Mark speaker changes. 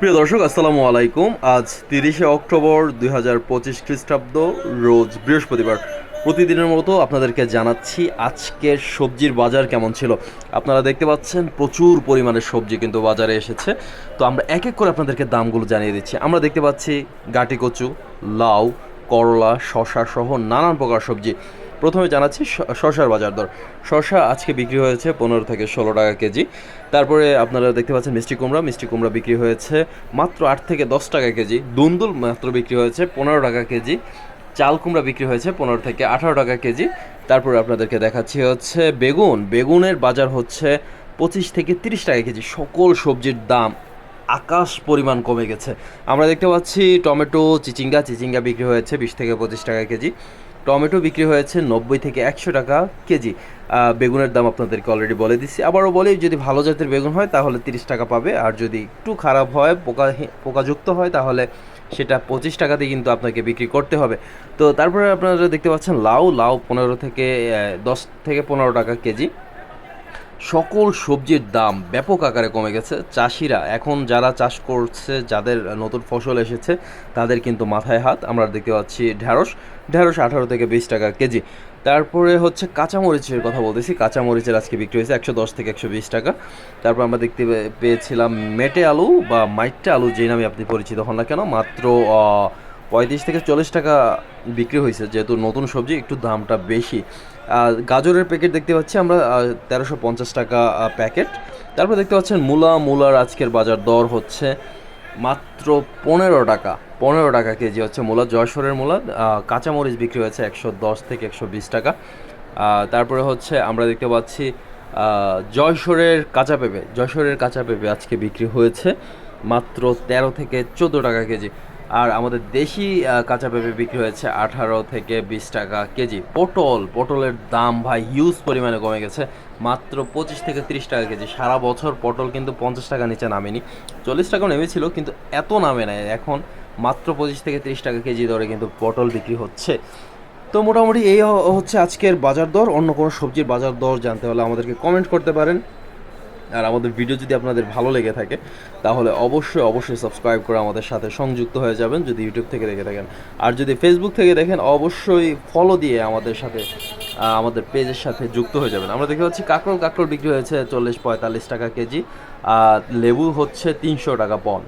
Speaker 1: প্রিয় দর্শক, আসসালামু আলাইকুম। আজ তিরিশে অক্টোবর দুই হাজার পঁচিশ খ্রিস্টাব্দ, রোজ বৃহস্পতিবার। প্রতিদিনের মতো আপনাদেরকে জানাচ্ছি আজকের সবজির বাজার কেমন ছিল। আপনারা দেখতে পাচ্ছেন প্রচুর পরিমাণে সবজি কিন্তু বাজারে এসেছে। তো আমরা এক এক করে আপনাদেরকে দামগুলো জানিয়ে দিচ্ছি। আমরা দেখতে পাচ্ছি গাটি কচু, লাউ, করলা শশা সহ নানান প্রকার সবজি। প্রথমে জানাচ্ছি শশার বাজার দর। শশা আজকে বিক্রি হয়েছে পনেরো থেকে ষোলো টাকা কেজি। তারপরে আপনারা দেখতে পাচ্ছেন মিষ্টি কুমড়া। মিষ্টি কুমড়া বিক্রি হয়েছে মাত্র আট থেকে দশ টাকা কেজি। দুন্দুল মাত্র বিক্রি হয়েছে পনেরো টাকা কেজি। চাল কুমড়া বিক্রি হয়েছে পনেরো থেকে আঠারো টাকা কেজি। তারপরে আপনাদেরকে দেখাচ্ছি হচ্ছে বেগুন। বেগুনের বাজার হচ্ছে পঁচিশ থেকে তিরিশ টাকা কেজি। সকল সবজির দাম আকাশ পরিমাণ কমে গেছে। আমরা দেখতে পাচ্ছি টমেটো, চিচিঙ্গা। চিচিঙ্গা বিক্রি হয়েছে বিশ থেকে পঁচিশ টাকা কেজি। টমেটো বিক্রি হয়েছে নব্বই থেকে একশো টাকা কেজি। বেগুনের দাম আপনাদেরকে অলরেডি বলে দিচ্ছি আবারও বলি, যদি ভালো জাতের বেগুন হয়, তাহলে তিরিশ টাকা পাবে। আর যদি একটু খারাপ হয়, পোকা পোকাযুক্ত হয়, তাহলে সেটা পঁচিশ টাকাতে কিন্তু আপনাকে বিক্রি করতে হবে। তো তারপরে আপনারা দেখতে পাচ্ছেন লাউ লাউ পনেরো থেকে দশ থেকে পনেরো টাকা কেজি। সকল সবজির দাম ব্যাপক আকারে কমে গেছে। চাষিরা এখন যারা চাষ করছে, যাদের নতুন ফসল এসেছে, তাদের কিন্তু মাথায় হাত। আমরা দেখতে পাচ্ছি ঢ্যাঁড়স ঢ্যাঁড়স আঠারো থেকে বিশ টাকা কেজি। তারপরে হচ্ছে কাঁচামরিচের কথা বলতেছি। কাঁচামরিচের আজকে বিক্রি হয়েছে একশো দশ থেকে একশো বিশ টাকা। তারপর আমরা দেখতে পেয়েছিলাম মেটে আলু বা মাইটে আলু যে নামে আপনি পরিচিত হন না কেন, মাত্র পঁয়ত্রিশ থেকে চল্লিশ টাকা বিক্রি হয়েছে, যেহেতু নতুন সবজি, একটু দামটা বেশি। গাজরের প্যাকেট দেখতে পাচ্ছি আমরা তেরোশো পঞ্চাশ টাকা প্যাকেট তারপর দেখতে পাচ্ছেন মূলা, মূলার আজকের বাজার দর হচ্ছে মাত্র পনেরো টাকা। পনেরো টাকা কেজি হচ্ছে মূলা জয়সরের মূলা কাঁচামরিচ বিক্রি হয়েছে একশো দশ থেকে একশো বিশ টাকা। তারপরে হচ্ছে আমরা দেখতে পাচ্ছি জয়সরের কাঁচা পেঁপে। জয়সরের কাঁচা পেঁপে আজকে বিক্রি হয়েছে মাত্র তেরো থেকে চোদ্দ টাকা কেজি। আর আমাদের দেশি কাঁচা পেঁপে বিক্রি হয়েছে আঠারো থেকে বিশ টাকা কেজি। পটল, পটলের দাম ভাই হিউজ পরিমাণে কমে গেছে। মাত্র পঁচিশ থেকে তিরিশ টাকা কেজি। সারা বছর পটল কিন্তু পঞ্চাশ টাকা নিচে নামেনি। চল্লিশ টাকাও নেমেছিল, কিন্তু এত নামে নাই। এখন মাত্র পঁচিশ থেকে তিরিশ টাকা কেজি দরে কিন্তু পটল বিক্রি হচ্ছে। তো মোটামুটি এই হচ্ছে আজকের বাজার দর। অন্য কোনো সবজির বাজার দর জানতে হলে আমাদেরকে কমেন্ট করতে পারেন। আর আমাদের ভিডিও যদি আপনাদের ভালো লেগে থাকে, তাহলে অবশ্যই অবশ্যই সাবস্ক্রাইব করে আমাদের সাথে সংযুক্ত হয়ে যাবেন, যদি ইউটিউব থেকে দেখে থাকেন। আর যদি ফেসবুক থেকে দেখেন, অবশ্যই ফলো দিয়ে আমাদের সাথে আমাদের পেজের সাথে যুক্ত হয়ে যাবেন। আমরা দেখতে পাচ্ছি কাঁকড় কাঁকড় বিক্রি হয়েছে চল্লিশ পঁয়তাল্লিশ টাকা কেজি, আর লেবু হচ্ছে তিনশো টাকা পন।